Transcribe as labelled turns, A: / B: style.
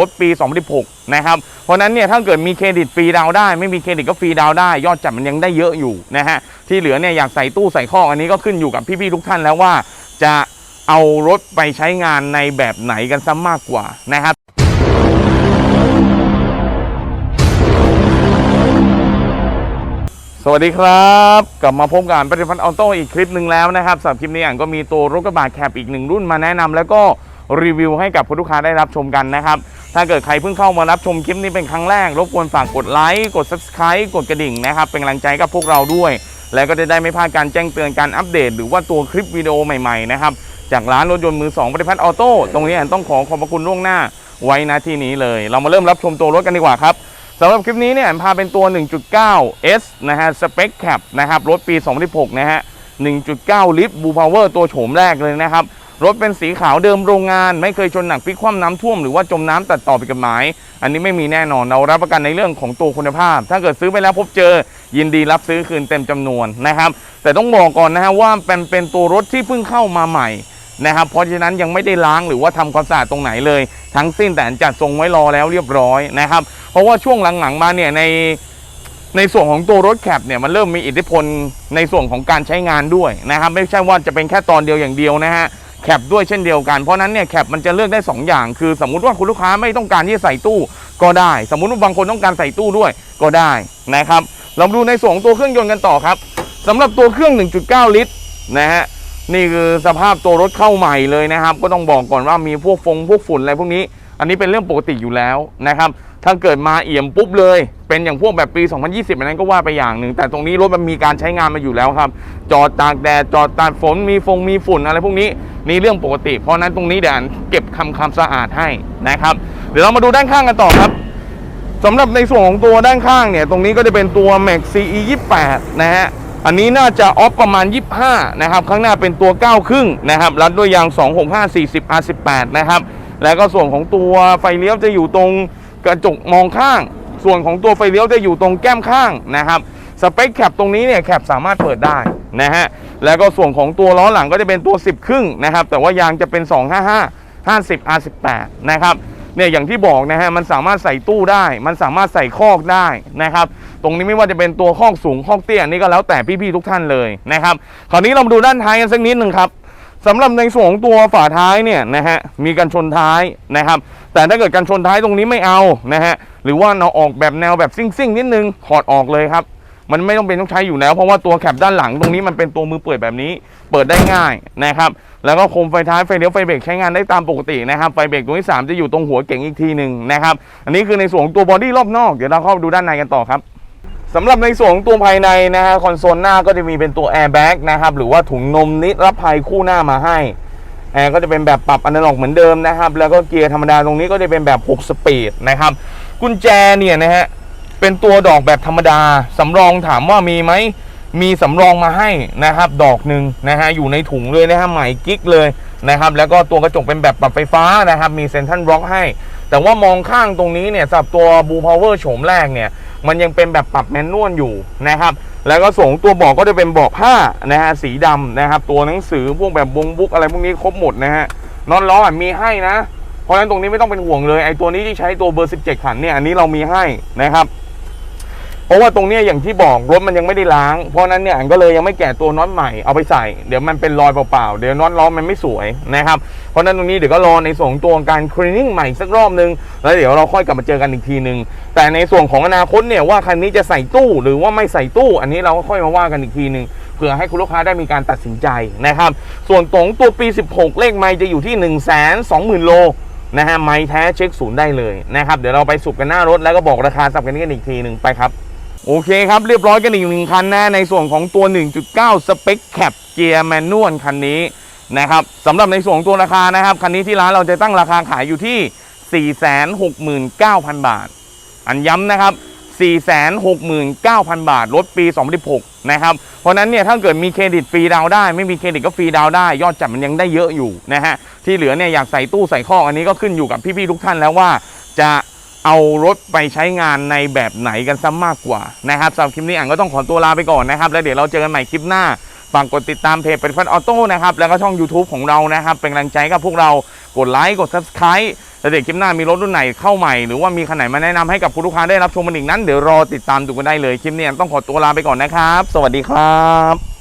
A: รถปี 2016 นะครับ เพราะนั้นเนี่ยถ้าเกิดมีเครดิตฟรีดาวได้ ไม่มีเครดิตก็ฟรีดาวได้ ยอดจับมันยังได้เยอะอยู่นะฮะ ที่เหลือเนี่ยอยากใส่ตู้ใส่ข้ออันนี้ก็ขึ้นอยู่กับพี่ๆทุกท่านแล้วว่า จะเอารถไปใช้งานในแบบไหนกันซะมากกว่านะครับสวัสดีครับ กลับมาพบกับปฏิพัฒน์ออโต้อีกคลิปหนึ่งแล้วนะครับสำหรับคลิปนี้อ่านก็มีตัวรถกระบะแคปอีกหนึ่งรุ่นมาแนะนำแล้วก็ รีวิวให้กับผู้ลูกค้าได้รับชมกันนะครับ ถ้าเกิดใครเพิ่งเข้ามารับชมคลิปนี้เป็นครั้งแรก รบกวนฝากกดไลค์กด subscribe กดกระดิ่งนะครับ เป็นกำลังใจกับพวกเราด้วย และก็จะได้ไม่พลาดการแจ้งเตือนการอัปเดต หรือว่าตัวคลิปวิดีโอใหม่ๆนะครับจากร้านรถยนต์มือสองปฏิพัฒน์ออโต้ตรงนี้อ่านต้องขอขอบพระคุณล่วงหน้าไว้ณที่นี้เลย เรามาเริ่มรับชมตัวรถกันดีกว่าครับสำหรับคลิปนี้เนี่ยพาเป็นตัว 1.9 S นะฮะสเปคแคปนะครับรถปี 2016 นะฮะ 1.9 ลิตรบูพาวเวอร์ตัวโฉมแรกเลยนะครับ รถเป็นสีขาวเดิมโรงงาน ไม่เคยชนหนักพลิกคว่ำน้ำท่วมหรือว่าจมน้ำตัดต่อไปกับหมาย อันนี้ไม่มีแน่นอนเรารับประกันในเรื่องของตัวคุณภาพ ถ้าเกิดซื้อไปแล้วพบเจอ ยินดีรับซื้อคืนเต็มจำนวนนะครับ แต่ต้องบอกก่อนนะฮะว่าเป็นเป็นตัวรถที่เพิ่งเข้ามาใหม่นะครับเพราะฉะนั้นยังไม่ได้ล้างหรือว่าทำความสะอาดตรงไหนเลย ทั้งสิ้นแต่จัดทรงไว้รอแล้วเรียบร้อยนะครับเพราะว่าช่วงหลังๆมาเนี่ยในในส่วนของตัวรถแคปเนี่ยมันเริ่มมีอิทธิพลในส่วนของการใช้งานด้วยนะครับ ไม่ใช่ว่าจะเป็นแค่ตอนเดียวอย่างเดียวนะฮะ แคปด้วยเช่นเดียวกัน เพราะนั้นเนี่ยแคปมันจะเลือกได้ 2 อย่าง คือสมมุติว่าคุณลูกค้าไม่ต้องการที่จะใส่ตู้ก็ได้ สมมุติว่าบางคนต้องการใส่ตู้ด้วยก็ได้นะครับเรามาดูในส่วนของตัวเครื่องยนต์กันต่อครับสำหรับตัวเครื่อง 1.9 ลิตรนะฮะนี่คือสภาพตัวรถเข้าใหม่เลยนะครับ ก็ต้องบอกก่อนว่ามีพวกฟงพวกฝุ่นอะไรพวกนี้ อันนี้เป็นเรื่องปกติอยู่แล้วนะครับถ้าเกิดมาเอี่ยมปุ๊บเลย เป็นอย่างพวกแบบปี 2020อันนั้นก็ว่าไปอย่างหนึ่ง แต่ตรงนี้รถมันมีการใช้งานมาอยู่แล้วครับ จอดตากแดดจอดตากฝนมีฟงมีฝุ่นอะไรพวกนี้ นี่เรื่องปกติ เพราะนั้นตรงนี้เดี๋ยวอันเก็บคำคำสะอาดให้นะครับ เดี๋ยวเรามาดูด้านข้างกันต่อครับสำหรับในส่วนของตัวด้านข้างเนี่ย ตรงนี้ก็จะเป็นตัว Max CE 28นะฮะอันนี้น่าจะออฟประมาณ 25 นะครับ ข้างหน้าเป็นตัว 9 ครึ่งนะครับรัดด้วยยาง 265 40 R18 นะครับ แล้วก็ส่วนของตัวไฟเลี้ยวจะอยู่ตรงกระจกมองข้าง ส่วนของตัวไฟเลี้ยวจะอยู่ตรงแก้มข้างนะครับ สเปคแคปตรงนี้เนี่ยแคปสามารถเปิดได้ นะฮะแล้วก็ส่วนของตัวล้อหลังก็จะเป็นตัว 10 ครึ่งนะครับ แต่ว่ายางจะเป็น 255 50 R18 นะครับเนี่ยอย่างที่บอกนะฮะมันสามารถใส่ตู้ได้ มันสามารถใส่คอกได้นะครับ ตรงนี้ไม่ว่าจะเป็นตัวคอกสูงคอกเตี้ยนี่ก็แล้วแต่พี่ๆทุกท่านเลยนะครับคราวนี้เรามาดูด้านท้ายกันสักนิดหนึ่งครับสำหรับในส่วนของตัวฝาท้ายเนี่ยนะฮะมีกันชนท้ายนะครับ แต่ถ้าเกิดกันชนท้ายตรงนี้ไม่เอานะฮะหรือว่าเราออกแบบแนวแบบซิ่งๆนิดนึงถอดออกเลยครับ มันไม่ต้องเป็นต้องใช้อยู่แล้ว เพราะว่าตัวแคปด้านหลังตรงนี้มันเป็นตัวมือเปิดแบบนี้ เปิดได้ง่ายนะครับ แล้วก็โคมไฟท้ายไฟเลี้ยวไฟเบรกใช้งานได้ตามปกตินะครับ ไฟเบรกตัวที่ 3 จะอยู่ตรงหัวเก่งอีกทีหนึ่งนะครับ อันนี้คือในส่วนของตัวบอดี้รอบนอก เดี๋ยวเราเข้าไปดูด้านในกันต่อครับสำหรับในส่วนของตัวภายในนะฮะคอนโซลหน้าก็จะมีเป็นตัวแอร์แบ็กนะครับหรือว่าถุงนมนิรภัยคู่หน้ามาให้แอร์ก็จะเป็นแบบปรับอนาล็อกเหมือนเดิมนะครับ แล้วก็เกียร์ธรรมดาตรงนี้ก็จะเป็นแบบ 6 สปีดนะครับ กุญแจเนี่ยนะฮะ เป็นตัวดอกแบบธรรมดาสำรองถามว่ามีไหมมีสำรองมาให้นะครับ ดอกหนึ่งนะฮะอยู่ในถุงเลยนะฮะใหม่กิ๊กเลยนะครับ แล้วก็ตัวกระจกเป็นแบบปรับไฟฟ้านะครับ มีเซนทรัลบล็อกให้ แต่ว่ามองข้างตรงนี้เนี่ยสำหรับตัวบูพาวเวอร์โฉมแรกเนี่ย มันยังเป็นแบบปรับแมนนวลอยู่นะครับ แล้วก็ส่งตัวเบอกก็จะเป็นเบอกผ้านะฮะสีดำนะครับ ตัวหนังสือพวกแบบบงบุ๊กอะไรพวกนี้ครบหมดนะฮะนอนล้อมีให้นะ เพราะฉะนั้นตรงนี้ไม่ต้องเป็นห่วงเลยไอ้ตัวนี้ที่ใช้ตัวเบอร์ 17ขันเนี่ยอันนี้เรามีให้นะครับ ราะว่าตรงเนี้ยอย่างที่บอกรถมันยังไม่ได้ล้าง เพราะนั้นเนี่ยอันก็เลยยังไม่แกะตัวน็อตใหม่เอาไปใส่ เดี๋ยวมันเป็นรอยเปล่าๆเดี๋ยวน็อตล้อมันไม่สวยนะครับเพราะนั้นตรงนี้เดี๋ยวก็รอในส่วนของตัวการคลีนนิ่งใหม่สักรอบนึงแล้วเดี๋ยวเราค่อยกลับมาเจอกันอีกทีนึงแต่ในส่วนของอนาคตเนี่ยว่าคันนี้จะใส่ตู้หรือว่าไม่ใส่ตู้ อันนี้เราก็ค่อยมาว่ากันอีกทีนึงเพื่อให้คุณลูกค้าได้มีการตัดสินใจนะครับ ส่วนตรงตัวปี 16 เลขไมล์จะอยู่ที่ 1 2 0 0 0 0 โลนะฮะไมล์แท้เช็คศูนย์ได้เลยนะครับ เดี๋ยวเราไปสุบกันหน้ารถแล้วก็บอกราคาสับกันกันอีกทีหนึ่งไปครับ โอเคครับ เรียบร้อยกันอีกหนึ่งคันนะในส่วนของตัว 1.9 สเปคแคปเกียร์แมนนวลคันนี้นะครับสำหรับในส่วนของตัวราคานะครับ คันนี้ที่ร้านเราจะตั้งราคาขายอยู่ที่ 469,000 บาท อันย้ำนะครับ 469,000 บาท รถปี 2016 นะครับ เพราะนั้นเนี่ยถ้าเกิดมีเครดิตฟรีดาวได้ ไม่มีเครดิตก็ฟรีดาวได้ ยอดจับมันยังได้เยอะอยู่นะฮะที่เหลือเนี่ยอยากใส่ตู้ใส่ข้ออันนี้ก็ขึ้นอยู่กับพี่ๆทุกท่านแล้วว่าจะ เอารถไปใช้งานในแบบไหนกันซะมากกว่านะครับสำหรับคลิปนี้อ่านก็ต้องขอตัวลาไปก่อนนะครับ แล้วเดี๋ยวเราเจอกันใหม่คลิปหน้าฝากกดติดตามเพจเป็นฟันออโต้นะครับ แล้วก็ช่อง YouTube ของเรานะครับ เป็นกำลังใจกับพวกเรากดไลค์กด Subscribe แล้วเดี๋ยวคลิปหน้ามีรถรุ่นไหนเข้าใหม่ หรือว่ามีคันไหนมาแนะนำให้กับคุณลูกค้าได้รับชมมันอีกนั้น เดี๋ยวรอติดตามดูกันได้เลยคลิปนี้ต้องขอตัวลาไปก่อนนะครับ สวัสดีครับ